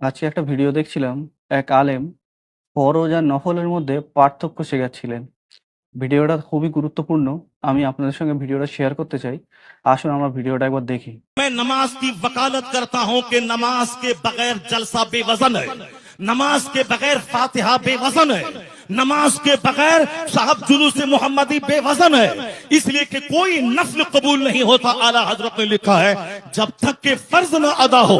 আজকে একটা ভিডিও দেখছিলাম এক আলেম ফরজ আর নফলের মধ্যে পার্থক্য শেখাচ্ছিলেন ভিডিওটা খুবই গুরুত্বপূর্ণ আমি আপনাদের সঙ্গে ভিডিওটা শেয়ার করতে চাই আসুন আমরা ভিডিওটা একবার দেখি मैं नमाज की वकालत करता हूं कि नमाज के बगैर जलसा बेवजन है नमाज के बगैर फातिहा बेवजन है नमाज के बगैर साहब जुलूस मोहम्मदी बेवजन है इसलिए कि कोई नफल कबूल नहीं होता आला हजरत ने लिखा है जब तक के फर्ज न अदा हो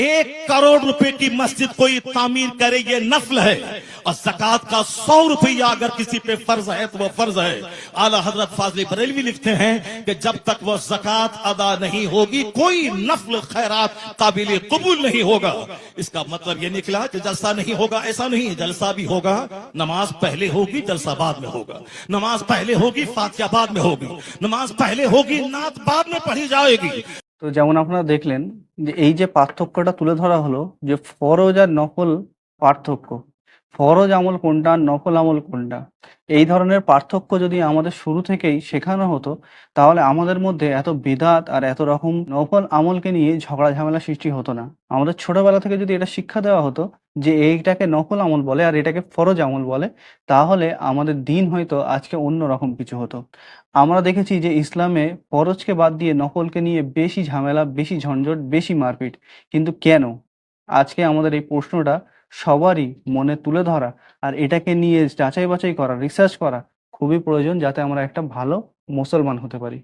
एक करोड़ रुपए की मस्जिद कोई तामीर करे, ये नफल है। और जक़ात का सौ रुपया अगर किसी पे फ़र्ज़ है तो वो फ़र्ज़ है। आला हज़रत फाजली बरेलवी लिखते हैं कि जब तक वो जक़ात अदा नहीं होगी, कोई नफल, खैरात काबिल कबूल नहीं होगा। इसका मतलब ये निकला कि जलसा नहीं होगा, ऐसा नहीं, जलसा भी होगा, नमाज़ पहले होगी, जलसा बाद में होगा। नमाज़ पहले होगी, फातिहा बाद में होगी। नमाज़ पहले होगी, नात बाद में पढ़ी जाएगी। তো যেমন আপনারা দেখলেন যে এই যে পার্থক্যটা তুলে ধরা হলো যে ফরজ আর নকল পার্থক্য। ফরজ আমল কোনটা নফল আমল কোনটা? এই ধরনের পার্থক্য যদি আমাদের শুরু থেকেই শেখানো হতো, তাহলে আমাদের মধ্যে এত বিদাত আর এত রকম নকল আমলকে নিয়ে ঝগড়া ঝামেলা সৃষ্টি হতো না। আমাদের ছোটবেলা থেকে যদি এটা শিক্ষা দেওয়া হতো যে এইটাকে নফল আমল বলে আর এটাকে ফরজ আমল বলে, তাহলে আমাদের দিন হয়তো আজকে অন্য রকম কিছু হতো। আমরা দেখেছি যে ইসলামে ফরজকে বাদ দিয়ে নকলকে নিয়ে বেশি ঝামেলা, বেশি ঝঞ্ঝট, বেশি মারপিট। কিন্তু কেন? আজকে আমাদের এই প্রশ্নটা সবারই মনে তুলে ধরা আর এটাকে নিয়ে যাচাই বাছাই করা রিসার্চ করা খুবই প্রয়োজন যাতে আমরা একটা ভালো মুসলমান হতে পারি।